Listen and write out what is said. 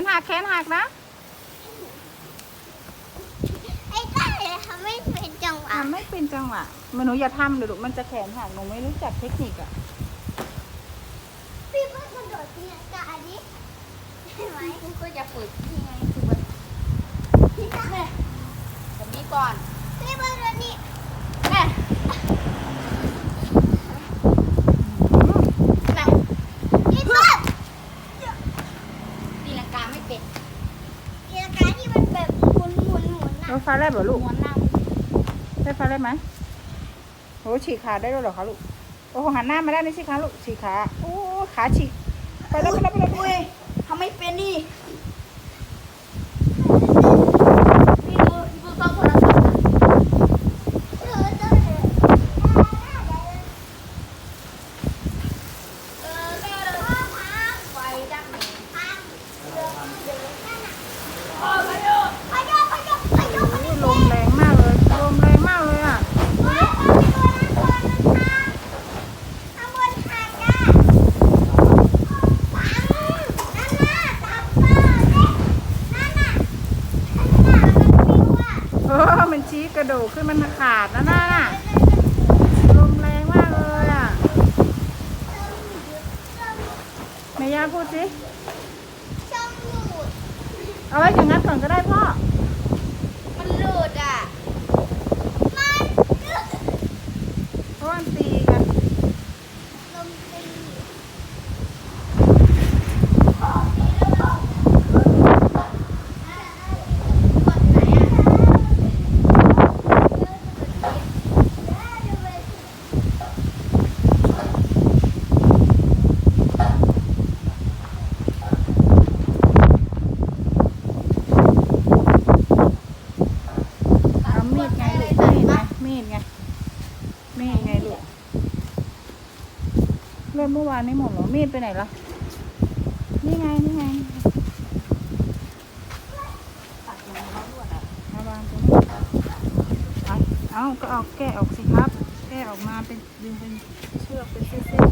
นหักแขนหักนะไอ้ต้าเลยทำไม่เป็นจังหวะทำไม่เป็นจังหวะมันหนูอย่าทำเดี๋ยวลูกมันจะแขนหักหนูไม่รู้จักเทคนิคอะพี่เพิ่งกระโดดตีลังกาดิใช่ไหมคุณก็จะฝึกยังไงคือแบบพี่ต้าแบบนี้ก่อนพี่เพิ่งกระโดดนี่ แม่ อืม แม่ พี่เพิ่ง ตีลังกาไม่เป็น ตีลังกาที่มันแบบหมุนหมุน หมุนรน่ะถฟ้าแลบเหรอลูกม้วนหน้าได้ฟ้าแลบไหมโอ้ฉีกขาได้ด้วยเหรอคะลูก โอ้หันหน้ามาด้านนี้สิคะลูกฉีกขา โอ้ขาฉีก ไปแล้วไปแล้วไปแล้วไปแล้วทำไม่เป็นนี่นี่ดูดูต้องโทรศัพท์เออเออเออ เออแม่เลยไฟดับหนึ่ง พยกพยกพยกพยก ลมแรงมากเลยลมแรงมากเลยอะ เฮ้ยเอาไปตัวนั้นตัวนั้นทางทางบนทางจ้าปังนั่นน่ะตับเป้าเด็กนั่นน่ะนั่นน่ะมันฟิวอะ เออมัน ชี้กระดูกขึ้นมันขาดนะน่าน่ะลมแรงมากเลยอะแม่ย่าพูดสิช่องหลุดเอาไว้อย่างนั้นก่อนก็ได้พ่อ มันหลุดอะ มันหลุด เพราะว่ามันตีกัน ลมตี เอามีดไงลูกมีดไงมีดไง มีดไงลูกเริ่มเมื่อวานนี่หมดเหรอ มีดไปไหนล่ะ นี่ไง นี่ไงเอาวางตรงนี้เอาเอก็เอาแกะออกสิครับ แกะออกมาเป็นดึงเป็นเชือกเป็นเส้น